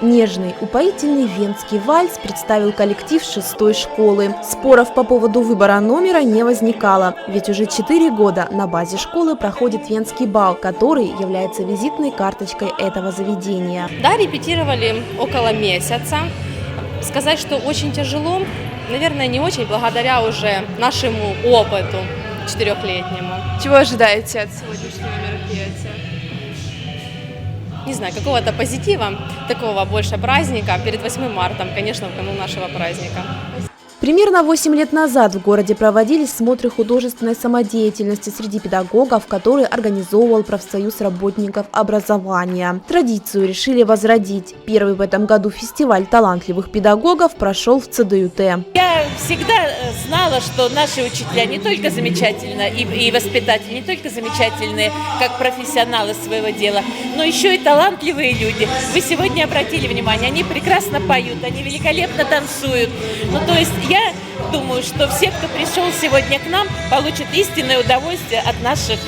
Упоительный венский вальс представил коллектив шестой школы. Споров по поводу выбора номера не возникало, ведь уже четыре года на базе школы проходит венский бал, который является визитной карточкой этого заведения. Да, репетировали около месяца. Сказать, что очень тяжело, наверное, не очень, благодаря уже нашему опыту четырехлетнему. Чего ожидаете от сегодняшнего мероприятия? Не знаю, какого-то позитива, такого больше праздника перед 8 марта, конечно, в канун нашего праздника. Примерно 8 лет назад в городе проводились смотры художественной самодеятельности среди педагогов, которые организовывал профсоюз работников образования. Традицию решили возродить. Первый в этом году фестиваль талантливых педагогов прошел в ЦДЮТ. Я всегда э, знала, что наши учителя не только замечательно и, и воспитатели не только замечательные, как профессионалы своего дела, но еще и талантливые люди. Вы сегодня обратили внимание, они прекрасно поют, они великолепно танцуют. Ну, то есть я думаю, что все, кто пришел сегодня к нам, получат истинное удовольствие от наших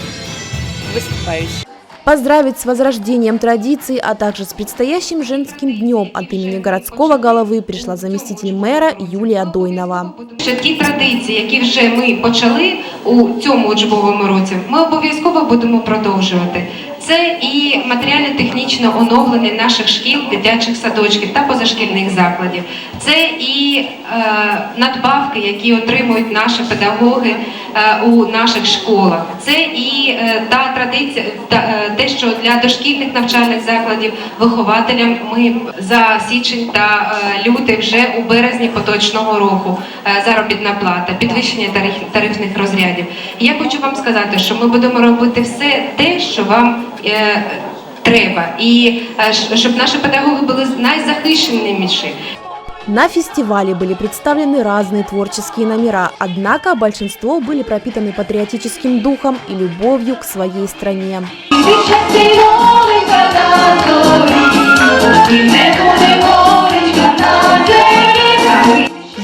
выступающих. Поздравить с возрождением традиций, а также с предстоящим женским днем от имени городского головы пришла заместитель мэра Юлия Дойнова. Що ті традиції, які вже ми почали у цьому учбовому році, ми обов'язково будемо продовжувати. Це і матеріально-технічне оновлення наших шкіл, дитячих садочків та позашкільних закладів. Це і е, надбавки, які отримують наші педагоги е, у наших школах. Це і е, та традиція, та, е, те, що для дошкільних навчальних закладів вихователям ми за січень та е, лютий вже у березні поточного року е, заробітна плата, підвищення тариф- тарифних розрядів. І я хочу вам сказати, що ми будемо робити все те, що вам е, треба, і е, щ- щоб наші педагоги були найзахищеніші. На фестивале были представлены разные творческие номера, однако большинство были пропитаны патриотическим духом и любовью к своей стране.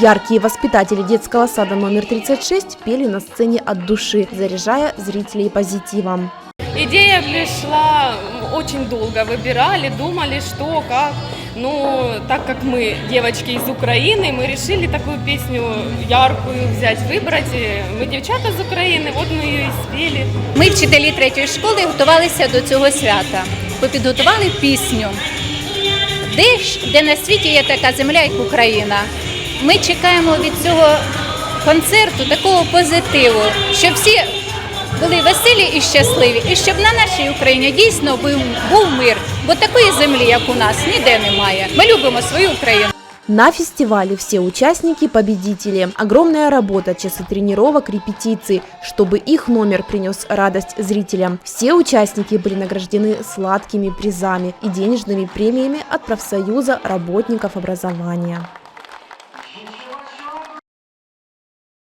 Яркие воспитатели детского сада номер 36 пели на сцене от души, заряжая зрителей позитивом. Идея пришла м, очень долго, выбирали, думали, что, как. Ну, так как мы девочки из Украины, мы решили такую песню яркую взять, выбрать. И Мы девчата из Украины, вот мы ее и спели. Ми, вчителі третьої школи, готувалися до цього свята. Ми підготували пісню. Де ж, де на світі є така земля, як Україна? Ми чекаємо від цього концерту такого позитиву, щоб всі були веселі і щасливі, і щоб на нашій Україні дійсно був, був мир. Бо такої землі, як у нас, ніде немає. Ми любимо свою Україну. На фестивале все участники – победители. Огромная работа, часы тренировок, репетиций, чтобы их номер принес радость зрителям. Все участники были награждены сладкими призами и денежными премиями от профсоюза работников образования.